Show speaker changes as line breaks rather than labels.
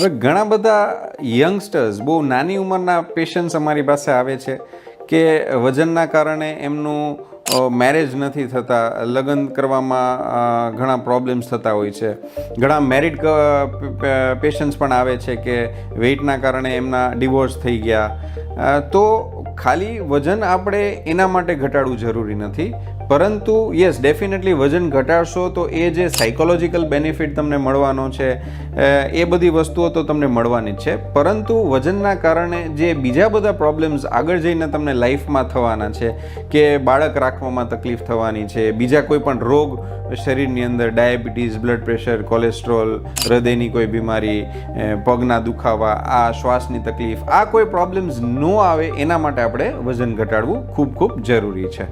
હવે ઘણા બધા યંગસ્ટર્સ બહુ નાની ઉંમરના પેશન્ટ્સ અમારી પાસે આવે છે કે વજનના કારણે એમનું મેરેજ નથી થતા, લગ્ન કરવામાં ઘણા પ્રોબ્લેમ્સ થતા હોય છે. ઘણા મેરિડ પેશન્ટ્સ પણ આવે છે કે વેઇટના કારણે એમના ડિવોર્સ થઈ ગયા. તો ખાલી વજન આપણે એના માટે ઘટાડવું જરૂરી નથી. પરંતુ યસ ડેફિનેટલી વજન ઘટાડશો તો એ જે સાયકોલોજીકલ બેનિફિટ તમને મળવાનો છે એ બધી વસ્તુઓ તો તમને મળવાની જ છે. પરંતુ વજનના કારણે જે બીજા બધા પ્રોબ્લેમ્સ આગળ જઈને તમને લાઈફમાં થવાના છે, કે બાળક રાખવામાં તકલીફ થવાની છે, બીજા કોઈ પણ રોગ શરીરની અંદર ડાયાબિટીસ બ્લડ પ્રેશર કોલેસ્ટ્રોલ હૃદયની કોઈ બીમારી પગના દુખાવા, આ શ્વાસની તકલીફ, આ કોઈ પ્રોબ્લેમ્સ ન આવે એના માટે આપણે વજન ઘટાડવું ખૂબ ખૂબ જરૂરી છે.